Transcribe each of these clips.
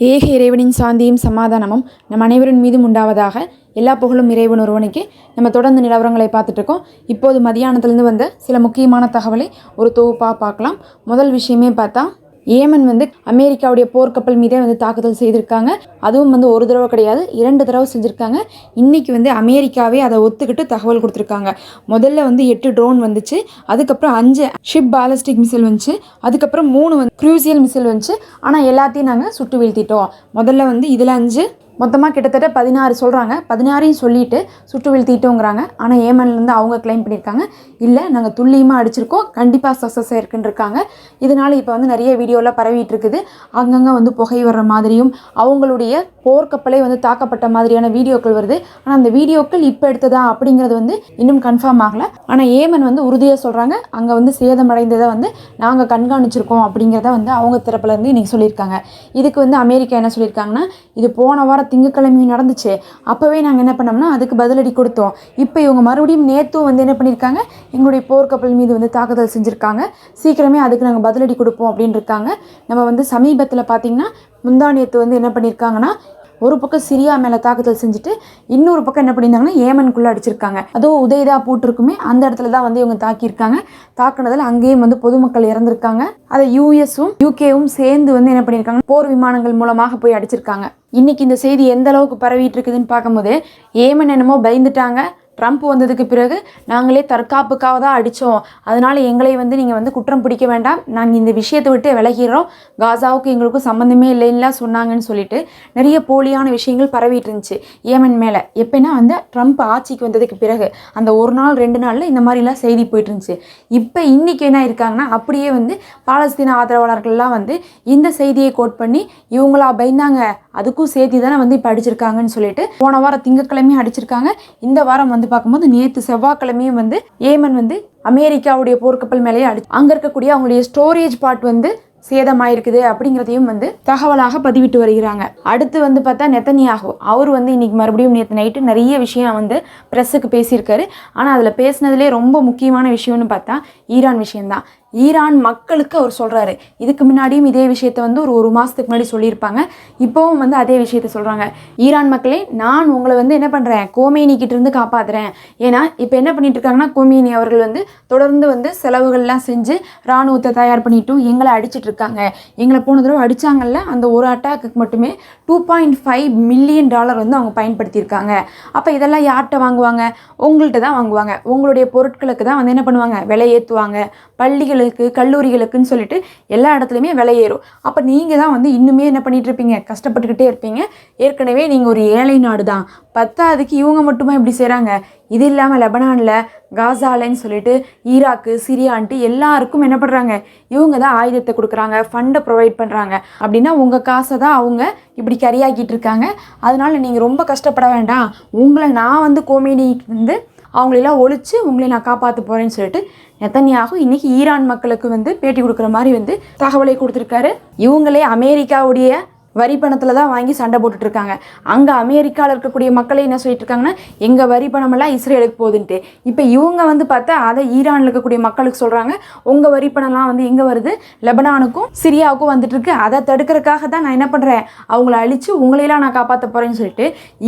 ஏக இறைவனின் சாந்தியும் சமாதானமும் நம் அனைவரின் மீதும் உண்டாவதாக எல்லா புகழும் இறைவன் ஒருவனுக்கு. நம்ம தொடர்ந்து நிலவரங்களை பார்த்துட்டு இருக்கோம். இப்போது மதியானத்துலேருந்து வந்த சில முக்கியமான தகவலை ஒரு தொகுப்பாக பார்க்கலாம். முதல் விஷயமே பார்த்தா ஏமன் வந்து அமெரிக்காவுடைய போர்க்கப்பல் மீதே வந்து தாக்குதல் செய்திருக்காங்க. அதுவும் வந்து ஒரு தடவை கிடையாது இரண்டு தடவை செஞ்சுருக்காங்க. இன்றைக்கி வந்து அமெரிக்காவே அதை ஒத்துக்கிட்டு தகவல் கொடுத்துருக்காங்க. முதல்ல வந்து எட்டு ட்ரோன் வந்துச்சு அதுக்கப்புறம் அஞ்சு ஷிப் பாலஸ்டிக் மிசைல் வந்துச்சு அதுக்கப்புறம் மூணு வந்து க்ரூசியல் மிசைல் வந்துச்சு. ஆனால் எல்லாத்தையும் நாங்கள் சுட்டு வீழ்த்திட்டோம். முதல்ல வந்து இதில் அஞ்சு மொத்தமாக கிட்டத்தட்ட பதினாறு சொல்கிறாங்க பதினாறையும் சொல்லிட்டு சுட்டு வீழ்த்திட்டோங்கிறாங்க. ஆனால் ஏமன்லேருந்து அவங்க க்ளைம் பண்ணியிருக்காங்க. இல்லை நாங்கள் துல்லியமாக அடிச்சிருக்கோம். கண்டிப்பாக சக்ஸஸ் ஆயிருக்குன்னு இருக்காங்க இதனால் இப்போ வந்து நிறைய வீடியோலாம் பரவிட்டு இருக்குது அங்கங்கே வந்து புகை வர்ற மாதிரியும் அவங்களுடைய போர்க்கப்பலே வந்து தாக்கப்பட்ட மாதிரியான வீடியோக்கள் வருது. ஆனால் அந்த வீடியோக்கள் இப்போ எடுத்ததா அப்படிங்கிறது வந்து இன்னும் கன்ஃபார்ம் ஆகலை. ஆனால் ஏமன் வந்து உறுதியாக சொல்கிறாங்க அங்கே வந்து சேதமடைந்ததை வந்து நாங்கள் கண்காணிச்சிருக்கோம் அப்படிங்கிறத வந்து அவங்க தரப்புலேருந்து இன்றைக்கி சொல்லியிருக்காங்க. இதுக்கு வந்து அமெரிக்கா என்ன சொல்லியிருக்காங்கன்னா இது போன வாரம் திங்கக்கிழமையும் நடந்துச்சு. அப்போவே நாங்கள் என்ன பண்ணோம்னா அதுக்கு பதிலடி கொடுத்தோம். இப்போ இவங்க மறுபடியும் நேற்றும் வந்து என்ன பண்ணியிருக்காங்க எங்களுடைய போர்க்கப்பல் மீது வந்து தாக்குதல் செஞ்சுருக்காங்க. சீக்கிரமே அதுக்கு நாங்கள் பதிலடி கொடுப்போம் அப்படின்னு இருக்காங்க நம்ம வந்து சமீபத்தில் பார்த்திங்கன்னா முந்தானியத்து வந்து என்ன பண்ணியிருக்காங்கன்னா ஒரு பக்கம் சிரியா மேலே தாக்குதல் செஞ்சுட்டு இன்னொரு பக்கம் என்ன பண்ணியிருந்தாங்கன்னா ஏமனுக்குள்ளே அடிச்சிருக்காங்க. அதுவும் உதயதா போட்டிருக்குமே அந்த இடத்துல தான் வந்து இவங்க தாக்கியிருக்காங்க. தாக்குனதில் அங்கேயும் வந்து பொதுமக்கள் இறந்துருக்காங்க. அதை யூஎஸும் யூகேவும் சேர்ந்து வந்து என்ன பண்ணியிருக்காங்க போர் விமானங்கள் மூலமாக போய் அடிச்சிருக்காங்க. இன்றைக்கி இந்த செய்தி எந்த அளவுக்கு பரவிட்டு இருக்குதுன்னு பார்க்கும்போது ஏமன் என்னமோ பயந்துட்டாங்க. ட்ரம்ப் வந்ததுக்கு பிறகு நாங்களே தற்காப்புக்காக தான் அடித்தோம் அதனால் எங்களை வந்து நீங்கள் வந்து குற்றம் பிடிக்க வேண்டாம். நாங்கள் இந்த விஷயத்தை விட்டு விலகிறோம் காசாவுக்கு எங்களுக்கும் சம்மந்தமே இல்லைன்னுலாம் சொன்னாங்கன்னு சொல்லிட்டு நிறைய போலியான விஷயங்கள் பரவிட்டு இருந்துச்சு. ஏமன் மேலே. எப்போனா வந்து ட்ரம்ப் ஆட்சிக்கு வந்ததுக்கு பிறகு அந்த ஒரு நாள் ரெண்டு நாளில் இந்த மாதிரிலாம் செய்தி போயிட்டு இருந்துச்சு. இப்போ இன்றைக்கி என்ன இருக்காங்கன்னா அப்படியே வந்து பாலஸ்தீன ஆதரவாளர்கள்லாம் வந்து இந்த செய்தியை கோட் பண்ணி இவங்களா பயந்தாங்க. அதுக்கும் சேர்த்து தானே வந்து இப்போ அடிச்சிருக்காங்கன்னு சொல்லிட்டு போன வாரம் திங்கக்கிழமையும் அடிச்சிருக்காங்க. இந்த வாரம் வந்து பார்க்கும்போது நேற்று செவ்வாய்க்கிழமையும் வந்து ஏமன் வந்து அமெரிக்காவுடைய போர்க்கப்பல் மேலேயே அடி அங்கே இருக்கக்கூடிய அவங்களுடைய ஸ்டோரேஜ் பார்ட் வந்து சேதமாயிருக்குது அப்படிங்கிறதையும் வந்து தகவலாக பதிவிட்டு வருகிறாங்க. அடுத்து வந்து பார்த்தா நெத்தனியாகு. அவர் வந்து இன்னைக்கு மறுபடியும் நேற்று நைட்டு நிறைய விஷயம் வந்து ப்ரெஸ்ஸுக்கு பேசியிருக்காரு. ஆனால் அதில் பேசினதுலேயே ரொம்ப முக்கியமான விஷயம்னு பார்த்தா ஈரான் விஷயம்தான். ஈரான் மக்களுக்கு அவர் சொல்கிறாரு இதுக்கு முன்னாடியும் இதே விஷயத்த வந்து ஒரு ஒரு மாதத்துக்கு முன்னாடி சொல்லியிருப்பாங்க. இப்போவும் வந்து அதே விஷயத்த சொல்கிறாங்க ஈரான் மக்களே நான் உங்களை வந்து என்ன பண்ணுறேன் கோமேனிக்கிட்ட இருந்து காப்பாற்றுறேன் ஏன்னா இப்போ என்ன பண்ணிட்டு இருக்காங்கன்னா கோமேனி அவர்கள் வந்து தொடர்ந்து வந்து செலவுகள்லாம் செஞ்சு இராணுவத்தை தயார் பண்ணிட்டும் எங்களை அடிச்சிட்டு இருக்காங்க. எங்களை போன தடவை அடித்தாங்கல்ல அந்த ஒரு அட்டாக்குக்கு மட்டுமே two point five million dollar வந்து அவங்க பயன்படுத்தியிருக்காங்க. அப்போ இதெல்லாம் யார்கிட்ட வாங்குவாங்க? உங்கள்கிட்ட தான் வாங்குவாங்க. உங்களுடைய பொருட்களுக்கு தான் வந்து என்ன பண்ணுவாங்க? விலை ஏற்றுவாங்க பள்ளிகளுக்கு கல்லூரிகளுக்குன்னு சொல்லிட்டு எல்லா இடத்துலையுமே விலை ஏறும் அப்போ நீங்கள் தான் வந்து இன்னுமே என்ன பண்ணிகிட்டு இருப்பீங்க? கஷ்டப்பட்டுக்கிட்டே இருப்பீங்க. ஏற்கனவே நீங்கள் ஒரு ஏழை நாடு தான் பத்தாவதுக்கு இவங்க மட்டுமா இப்படி செய்கிறாங்க இது இல்லாமல் லெபனானில் காசாலன்னு சொல்லிட்டு ஈராக்கு சிரியான்ட்டு எல்லாருக்கும் என்ன பண்ணுறாங்க இவங்க தான் ஆயுதத்தை கொடுக்குறாங்க ஃபண்டை ப்ரொவைட் பண்ணுறாங்க அப்படின்னா உங்கள் காசை தான் அவங்க இப்படி கரியாக்கிட்டு இருக்காங்க. அதனால் நீங்கள் ரொம்ப கஷ்டப்பட வேண்டாம். உங்களை நான் வந்து கோமேடி வந்து அவங்களெல்லாம் ஒழிச்சு உங்களை நான் காப்பாற்ற போகிறேன்னு சொல்லிட்டு நெத்தனியாகும் இன்னைக்கு ஈரான் மக்களுக்கு வந்து பேட்டி கொடுக்குற மாதிரி வந்து தகவலை கொடுத்துருக்காரு. இவங்களே அமெரிக்காவுடைய வரி பணத்தில் தான் வாங்கி சண்டை போட்டுட்டு இருக்காங்க. அங்கே அமெரிக்காவில் இருக்கக்கூடிய மக்களே என்ன சொல்லிட்டு இருக்காங்கன்னா எங்கள் வரி பணமெல்லாம் இஸ்ரேலுக்கு போகுதுன்ட்டு. இப்போ இவங்க வந்து பார்த்தா அதை ஈரானில் இருக்கக்கூடிய மக்களுக்கு சொல்கிறாங்க உங்கள் வரி பணம்லாம் வந்து எங்கே வருது? லெபனானுக்கும் சிரியாவுக்கும் வந்துட்டுருக்கு அதை தடுக்கிறதுக்காக தான் நான் என்ன பண்ணுறேன் அவங்கள அழித்து உங்களையெல்லாம் நான் காப்பாற்ற போகிறேன்னு சொல்லிட்டு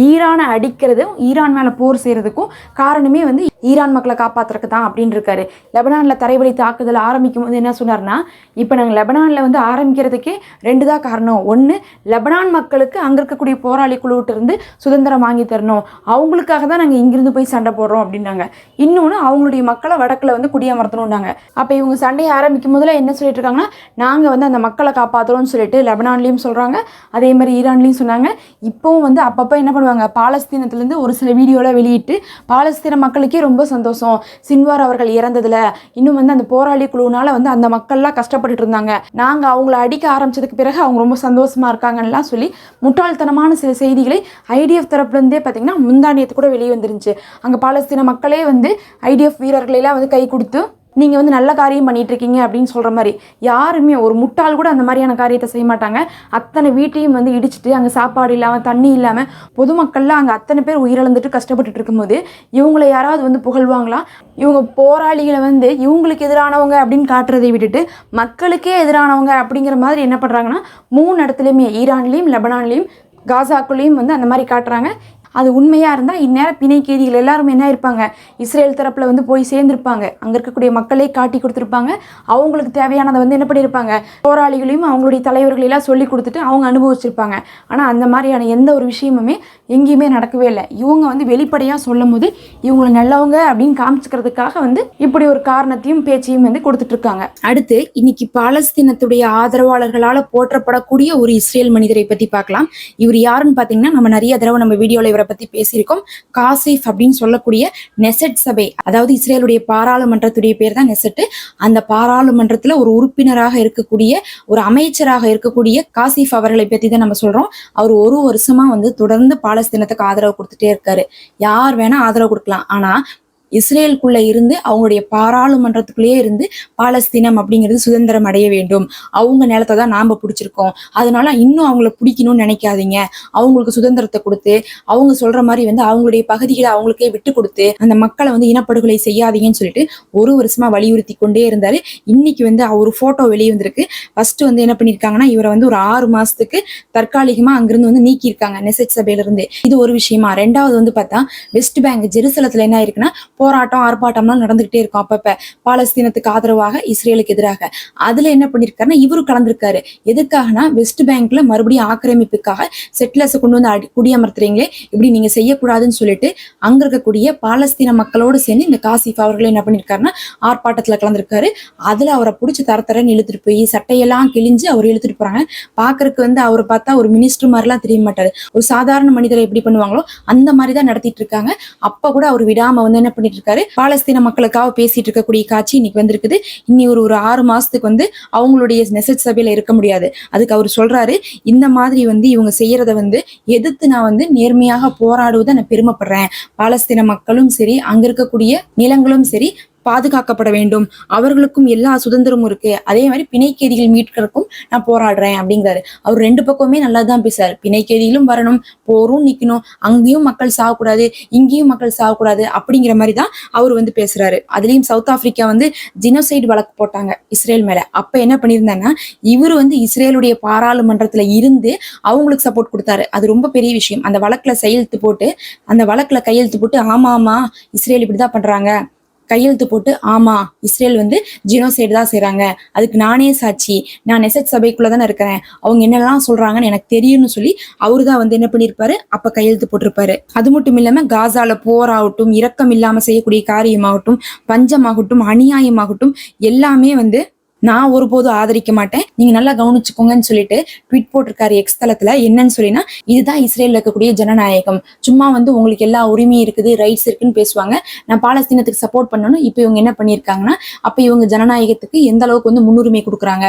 ஈரானை அடிக்கிறதும் ஈரான் மேலே போர் செய்கிறதுக்கும் காரணமே வந்து ஈரான் மக்களை காப்பாற்றுறக்கு தான் அப்படின்னு இருக்காரு. லெபனானில் தரைவழி தாக்குதல் ஆரம்பிக்கும் போது என்ன சொன்னார்னா இப்போ நாங்கள் லெபனானில் வந்து ஆரம்பிக்கிறதுக்கே ரெண்டு தான் காரணம். ஒன்று லெபனான் மக்களுக்கு அங்கே இருக்கக்கூடிய போராளி குழுவிட்டிருந்து சுதந்திரம் வாங்கி தரணும். அவங்களுக்காக தான் நாங்கள் இங்கிருந்து போய் சண்டை போடுறோம் அப்படின்னாங்க. இன்னொன்று அவங்களுடைய மக்களை வடக்கில் வந்து குடியமர்த்தணும்னாங்க. அப்போ இவங்க சண்டையை ஆரம்பிக்கும் போதில் என்ன சொல்லிட்டு இருக்காங்கன்னா நாங்கள் வந்து அந்த மக்களை காப்பாற்றுறோம்னு சொல்லிட்டு லெபனான்லேயும் சொல்கிறாங்க அதே மாதிரி ஈரான்லேயும் சொன்னாங்க. இப்போவும் வந்து அப்பப்போ என்ன பண்ணுவாங்க பாலஸ்தீனத்துலேருந்து ஒரு சில வீடியோலாம் வெளியிட்டு பாலஸ்தீன மக்களுக்கே ரொம்ப சந்தோஷம். சின்வார் அவர்கள் இறந்ததில் இன்னும் வந்து அந்த போராளி குழுவினால் வந்து அந்த மக்கள்லாம் கஷ்டப்பட்டுட்டு இருந்தாங்க. நாங்கள் அவங்கள அடிக்க ஆரம்பிச்சதுக்கு பிறகு அவங்க ரொம்ப சந்தோஷமா இருக்காங்கலாம் சொல்லி முட்டாள்தனமான சில செய்திகளை ஐடிஎஃப் தரப்புலேருந்தே பார்த்தீங்கன்னா முந்தானியத்து கூட வெளியே வந்துருந்துச்சு. அங்கே பாலஸ்தீன மக்களே வந்து ஐடிஎஃப் வீரர்களெல்லாம் வந்து கை கொடுத்து நீங்கள் வந்து நல்ல காரியம் பண்ணிட்டு இருக்கீங்க அப்படின்னு சொல்கிற மாதிரி யாருமே ஒரு முட்டாள் கூட அந்த மாதிரியான காரியத்தை செய்ய மாட்டாங்க. அத்தனை வீட்டையும் வந்து இடிச்சிட்டு அங்கே சாப்பாடு இல்லாமல் தண்ணி இல்லாமல் பொதுமக்கள்லாம் அங்கே அத்தனை பேர் உயிரிழந்துட்டு கஷ்டப்பட்டுட்டு இருக்கும்போது இவங்களை யாராவது வந்து புகழ்வாங்களா? இவங்க போராளிகளை வந்து இவங்களுக்கு எதிரானவங்க அப்படின்னு காட்டுறதை விட்டுட்டு மக்களுக்கே எதிரானவங்க அப்படிங்கிற மாதிரி என்ன பண்ணுறாங்கன்னா மூணு இடத்துலையுமே ஈரான்லேயும் லெபனான்லேயும் காசாக்குள்ளேயும் வந்து அந்த மாதிரி காட்டுறாங்க. அது உண்மையாக இருந்தால் இந்நேரம் பிணை கைதிகள் எல்லாரும் என்ன இருப்பாங்க? இஸ்ரேல் தரப்பில் வந்து போய் சேர்ந்துருப்பாங்க. அங்கே இருக்கக்கூடிய மக்களே காட்டி கொடுத்துருப்பாங்க. அவங்களுக்கு தேவையானதை வந்து என்ன பண்ணியிருப்பாங்க போராளிகளையும் அவங்களுடைய தலைவர்களையெல்லாம் சொல்லி கொடுத்துட்டு அவங்க அனுபவிச்சிருப்பாங்க. ஆனால் அந்த மாதிரியான எந்த ஒரு விஷயமுமே எங்கேயுமே நடக்கவே இல்லை. இவங்க வந்து வெளிப்படையாக சொல்லும் போது இவங்களை நல்லவங்க அப்படின்னு காமிச்சிக்கிறதுக்காக வந்து இப்படி ஒரு காரணத்தையும் பேச்சையும் வந்து கொடுத்துட்ருக்காங்க. அடுத்து இன்னைக்கு பாலஸ்தீனத்துடைய ஆதரவாளர்களால் போற்றப்படக்கூடிய ஒரு இஸ்ரேல் மனிதரை பற்றி பார்க்கலாம். இவர் யாருன்னு பார்த்தீங்கன்னா நம்ம நிறைய தடவை நம்ம வீடியோவில் இவரை பற்றி பேசியிருக்கோம். காசிஃப் அப்படின்னு சொல்லக்கூடிய நெசட் சபை அதாவது இஸ்ரேலுடைய பாராளுமன்றத்துடைய பேர் தான் நெசட்டு. அந்த பாராளுமன்றத்தில் ஒரு உறுப்பினராக இருக்கக்கூடிய ஒரு அமைச்சராக இருக்கக்கூடிய காசிஃப் அவர்களை பற்றி தான் நம்ம சொல்கிறோம் அவர் ஒரு வருஷமா வந்து தொடர்ந்து பாலஸ்தீனத்துக்கு ஆதரவு கொடுத்துட்டே இருக்காரு. யார் வேணா ஆதரவு கொடுக்கலாம். ஆனால் இஸ்ரேலுக்குள்ள இருந்து அவங்களுடைய பாராளுமன்றத்துக்குள்ளேயே இருந்து பாலஸ்தீனம் அப்படிங்கிறது சுதந்திரம் அடைய வேண்டும். அவங்க நிலத்தை தான் நாம பிடிச்சிருக்கோம். அதனால இன்னும் அவங்கள பிடிக்கணும்னு நினைக்காதீங்க. அவங்களுக்கு சுதந்திரத்தை கொடுத்து அவங்க சொல்ற மாதிரி வந்து அவங்களுடைய பகுதிகளை அவங்களுக்கே விட்டு கொடுத்து அந்த மக்களை வந்து இனப்படுகொலை செய்யாதீங்கன்னு சொல்லிட்டு ஒரு வருஷமா வலியுறுத்தி கொண்டே இருந்தாரு. இன்னைக்கு வந்து ஒரு போட்டோ வெளியே வந்திருக்கு. ஃபர்ஸ்ட் வந்து என்ன பண்ணிருக்காங்கன்னா இவரை வந்து ஒரு ஆறு மாசத்துக்கு தற்காலிகமா அங்கிருந்து வந்து நீக்கியிருக்காங்க நெசச் சபையில இருந்து இது ஒரு விஷயமா. ரெண்டாவது வந்து பார்த்தா வெஸ்ட் பேங்க் ஜெருசலத்துல என்ன இருக்குன்னா போராட்டம் ஆர்ப்பாட்டம்லாம் நடந்துகிட்டே இருக்கும் அப்பப்ப. பாலஸ்தீனத்துக்கு ஆதரவாக இஸ்ரேலுக்கு எதிராக. அதுல என்ன பண்ணிருக்காருன்னா இவரு கலந்திருக்காரு. எதுக்காகனா வெஸ்ட் பேங்க்ல மறுபடியும் ஆக்கிரமிப்புக்காக செட்டிலர்ஸ் கொண்டு வந்து அடி குடியமர்த்துறீங்களே இப்படி நீங்க செய்யக்கூடாதுன்னு சொல்லிட்டு அங்க இருக்கக்கூடிய பாலஸ்தீன மக்களோடு சேர்ந்து இந்த காசிஃப் அவர்கள் என்ன பண்ணிருக்காருன்னா ஆர்ப்பாட்டத்துல கலந்திருக்காரு. அதுல அவரை பிடிச்சி தர தரன்னு இழுத்துட்டு போய் சட்டையெல்லாம் கிழிஞ்சு அவர் இழுத்துட்டு போறாங்க. பாக்குறதுக்கு வந்து அவரை பார்த்தா ஒரு மினிஸ்டர் மாதிரிலாம் தெரிய மாட்டாரு. ஒரு சாதாரண மனிதரை எப்படி பண்ணுவாங்களோ அந்த மாதிரி தான் நடத்திட்டு இருக்காங்க. அப்ப கூட அவர் விடாம வந்து என்ன பண்ணிட்டு இருக்காரு பாலஸ்தீன மக்களுக்காக பேசிட்டு இருக்கக்கூடிய காட்சி இன்னைக்கு வந்திருக்குது. இனி ஒரு ஒரு ஆறு மாசத்துக்கு வந்து அவங்களுடைய நெசட் சபையில இருக்க முடியாது. அதுக்கு அவர் சொல்றாரு இந்த மாதிரி வந்து இவங்க செய்யறத வந்து எதிர்த்து நான் வந்து நேர்மையாக போராடுவதை நான் பெருமைப்படுறேன். பாலஸ்தீன மக்களும் சரி அங்க இருக்கக்கூடிய நிலங்களும் சரி பாதுகாக்கப்பட வேண்டும். அவர்களுக்கும் எல்லா சுதந்திரமும் இருக்கு. அதே மாதிரி பிணைக்கைதிகள் மீட்கிறதுக்கும் நான் போராடுறேன் அப்படிங்கிறாரு. அவர் ரெண்டு பக்கமே நல்லா தான் பேசுறாரு பிணைக்கைதிகளும் வரணும் போரும் நிக்கணும். அங்கேயும் மக்கள் சாகக்கூடாது இங்கேயும் மக்கள் சாகக்கூடாது அப்படிங்கிற மாதிரி தான் அவர் வந்து பேசுறாரு. அதுலயும் சவுத் ஆப்பிரிக்கா வந்து ஜினோசைடு வழக்கு போட்டாங்க இஸ்ரேல் மேல. அப்ப என்ன பண்ணியிருந்தாங்கன்னா இவர் வந்து இஸ்ரேலுடைய பாராளுமன்றத்துல இருந்து அவங்களுக்கு சப்போர்ட் கொடுத்தாரு. அது ரொம்ப பெரிய விஷயம். அந்த வழக்குல கையெழுத்து போட்டு அந்த வழக்குல கையெழுத்து போட்டு ஆமா ஆமா இஸ்ரேல் இப்படிதான் பண்றாங்க. கையெழுத்து போட்டு ஆமா இஸ்ரேல் வந்து ஜினோசைடு தான் செய்கிறாங்க அதுக்கு நானே சாட்சி. நான் நெசட் சபைக்குள்ளே தானே இருக்கிறேன். அவங்க என்னெல்லாம் சொல்றாங்கன்னு எனக்கு தெரியும்னு சொல்லி அவரு தான் வந்து என்ன பண்ணியிருப்பாரு? அப்ப கையெழுத்து போட்டிருப்பாரு. அது மட்டும் இல்லாம காசால போராகட்டும் இரக்கம் இல்லாம செய்யக்கூடிய காரியமாகட்டும் பஞ்சமாகட்டும் அநியாயமாகட்டும் எல்லாமே வந்து நான் ஒருபோதும் ஆதரிக்க மாட்டேன். நீங்க நல்லா கவனிச்சுக்கோங்கன்னு சொல்லிட்டு ட்வீட் போட்டிருக்காரு எக்ஸ் தளத்துல. என்னன்னு சொல்லினா இதுதான் இஸ்ரேல்ல இருக்கக்கூடிய ஜனநாயகம். சும்மா வந்து உங்களுக்கு எல்லா உரிமையும் இருக்குது ரைட்ஸ் இருக்குன்னு பேசுவாங்க. நான் பாலஸ்தீனத்துக்கு சப்போர்ட் பண்ணணும். இப்போ இவங்க என்ன பண்ணியிருக்காங்கன்னா அப்ப இவங்க ஜனநாயகத்துக்கு எந்த அளவுக்கு வந்து முன்னுரிமை கொடுக்குறாங்க?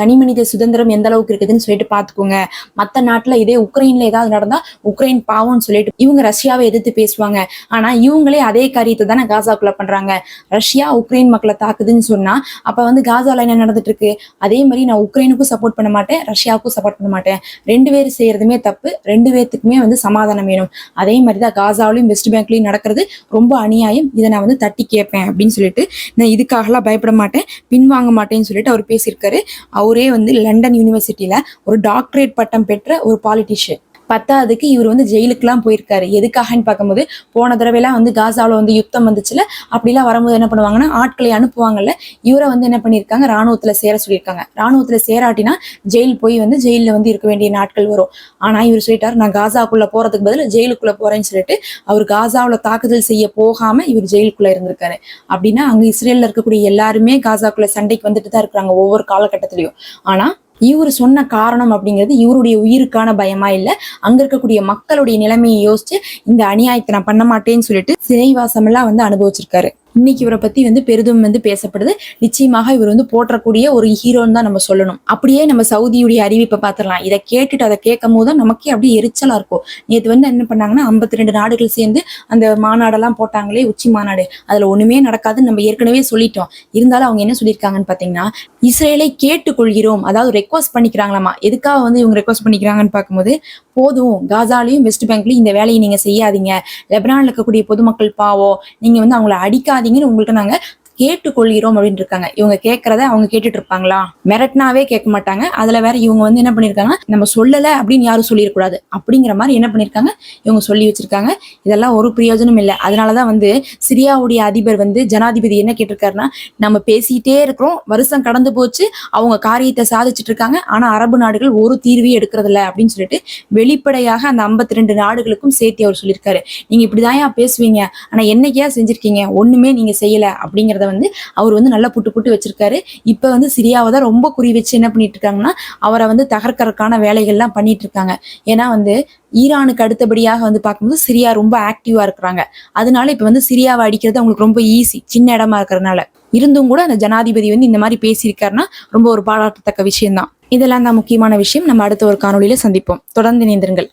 தனி மனித சுதந்திரம் எந்த அளவுக்கு இருக்குதுன்னு சொல்லிட்டு பாத்துக்கோங்க மத்த நாட்டுல இதே உக்ரைன்ல ஏதாவது நடந்தா உக்ரைன் பாவம்னு சொல்லிட்டு இவங்க ரஷ்யாவை எதிர்த்து பேசுவாங்க. ஆனா இவங்களே அதே காரியத்தை தானே காசாக்குள்ள பண்றாங்க. ரஷ்யா உக்ரைன் மக்களை தாக்குதுன்னு சொன்னா அப்ப வந்து காசால என்ன நடந்துட்டு இருக்கு அதே மாதிரி நான் உக்ரைனுக்கும் சப்போர்ட் பண்ண மாட்டேன் ரஷ்யாவுக்கும் சப்போர்ட் பண்ண மாட்டேன். ரெண்டு பேரும் செய்யறதுமே தப்பு ரெண்டு பேர்த்துக்குமே வந்து சமாதானம் வேணும். அதே மாதிரி தான் காசாவிலையும் வெஸ்ட் பேங்க்லயும் நடக்கிறது ரொம்ப அநியாயம். இதை நான் வந்து தட்டி கேட்பேன் அப்படின்னு சொல்லிட்டு நான் இதுக்காகலாம் பயப்பட மாட்டேன் பின்வாங்க மாட்டேன்னு சொல்லிட்டு அவர் பேசியிருக்காரு. அவரே வந்து லண்டன் யூனிவர்சிட்டியில் ஒரு டாக்டரேட் பட்டம் பெற்ற ஒரு பாலிட்டிஷியன் பத்தாவதுக்கு இவர் வந்து ஜெயிலுக்குலாம் போயிருக்காரு. எதுக்காகன்னு பார்க்கும்போது போன தடவைலாம் வந்து காசாவில் வந்து யுத்தம் வந்துச்சுல அப்படிலாம் வரும்போது என்ன பண்ணுவாங்கன்னா ஆட்களை அனுப்புவாங்கல்ல இவரை வந்து என்ன பண்ணியிருக்காங்க ராணுவத்தில் சேர சொல்லியிருக்காங்க. ராணுவத்தில் சேராட்டினா ஜெயில் போய் வந்து ஜெயிலில் வந்து இருக்க வேண்டிய நாட்கள் வரும். ஆனால் இவர் சொல்லிட்டார் நான் காசாக்குள்ளே போகிறதுக்கு பதில் ஜெயிலுக்குள்ளே போகிறேன்னு சொல்லிட்டு அவர் காசாவில் தாக்குதல் செய்ய போகாமல் இவர் ஜெயிலுக்குள்ளே இருந்திருக்காரு. அப்படின்னா அங்கே இஸ்ரேலில் இருக்கக்கூடிய எல்லாருமே காசாக்குள்ளே சண்டைக்கு வந்துட்டு தான் இருக்கிறாங்க ஒவ்வொரு காலகட்டத்திலையும். ஆனால் இவர் சொன்ன காரணம் அப்படிங்கிறது இவருடைய உயிருக்கான பயமா இல்ல. அங்க இருக்கக்கூடிய மக்களுடைய நிலைமையை யோசிச்சு இந்த அநியாயத்தை நான் பண்ண மாட்டேன்னு சொல்லிட்டு சிறைவாசம் எல்லாம் வந்து அனுபவிச்சிருக்காரு. இன்னைக்கு இவரை பத்தி வந்து பெரிதும் வந்து பேசப்படுது. நிச்சயமாக இவர் வந்து போற்றக்கூடிய ஒரு ஹீரோன்னு தான் நம்ம சொல்லணும். அப்படியே நம்ம சவுதியுடைய அறிவிப்பை பார்த்துடலாம். இதை கேட்டுட்டு அதை கேட்கும் போது நமக்கே அப்படியே எரிச்சலா இருக்கும். நேற்று வந்து என்ன பண்ணாங்கன்னா ஐம்பத்தி ரெண்டு நாடுகள் சேர்ந்து அந்த மாநாடெல்லாம் போட்டாங்களே உச்சி மாநாடு. அதுல ஒண்ணுமே நடக்காதுன்னு நம்ம ஏற்கனவே சொல்லிட்டோம். இருந்தாலும் அவங்க என்ன சொல்லியிருக்காங்கன்னு பாத்தீங்கன்னா இஸ்ரேலை கேட்டுக்கொள்கிறோம். அதாவது ரெக்வஸ்ட் பண்ணிக்கிறாங்களாமா? எதுக்காக வந்து இவங்க ரெக்வஸ்ட் பண்ணிக்கிறாங்கன்னு பார்க்கும்போது போதும். காசாலையும் வெஸ்ட் பேங்க்லயும் இந்த வேலையை நீங்க செய்யாதீங்க. லெபனான்ல இருக்கக்கூடிய பொதுமக்கள் பாவம். நீங்க வந்து அவங்கள அடிக்காதீங்கன்னு உங்களுக்கு நாங்க கேட்டுக்கொள்கிறோம் அப்படின்னு இருக்காங்க இவங்க கேட்கறத அவங்க கேட்டுட்டு இருப்பாங்களா மிரட்டினாவே கேட்க மாட்டாங்க. அதுல வேற இவங்க வந்து என்ன பண்ணிருக்காங்க? நம்ம சொல்லல அப்படின்னு யாரும் சொல்லிடக்கூடாது. அப்படிங்கிற மாதிரி என்ன பண்ணிருக்காங்க? இவங்க சொல்லி வச்சிருக்காங்க. இதெல்லாம் ஒரு பிரயோஜனம் இல்லை. அதனாலதான் வந்து சிரியாவுடைய அதிபர் வந்து ஜனாதிபதி என்ன கேட்டிருக்காருன்னா நம்ம பேசிட்டே இருக்கிறோம். வருஷம் கடந்து போச்சு. அவங்க காரியத்தை சாதிச்சுட்டு இருக்காங்க ஆனா அரபு நாடுகள் ஒரு தீர்வையும் எடுக்கிறது இல்லை அப்படின்னு சொல்லிட்டு வெளிப்படையாக அந்த 52 ரெண்டு நாடுகளுக்கும் சேர்த்து அவர் சொல்லியிருக்காரு. நீங்க இப்படிதான் பேசுவீங்க. ஆனா என்னைக்கா செஞ்சிருக்கீங்க? ஒண்ணுமே நீங்க செய்யல அப்படிங்கறத வந்து அவர் வந்து நல்லா புட்டு புட்டு வச்சிருக்காரு. இப்போ வந்து சிரியாவை தான் ரொம்ப குறி வச்சு என்ன பண்ணிட்டு இருக்காங்கன்னா அவரை வந்து தகர்க்கறதுக்கான வேலைகள்லாம் பண்ணிட்டு இருக்காங்க. ஏன்னா வந்து ஈரானுக்கு அடுத்தபடியாக வந்து பார்க்கும்போது சிரியா ரொம்ப ஆக்டிவா இருக்கிறாங்க. அதனால இப்போ வந்து சிரியாவை அடிக்கிறது அவங்களுக்கு ரொம்ப ஈஸி சின்ன இடமா இருக்கிறதுனால. இருந்தும் கூட அந்த ஜனாதிபதி வந்து இந்த மாதிரி பேசியிருக்காருன்னா ரொம்ப ஒரு பாராட்டத்தக்க விஷயம்தான். இதெல்லாம் தான் முக்கியமான விஷயம். நம்ம அடுத்த ஒரு காணொலியில சந்திப்போம். தொடர்ந்து இணைந்திருங்கள்.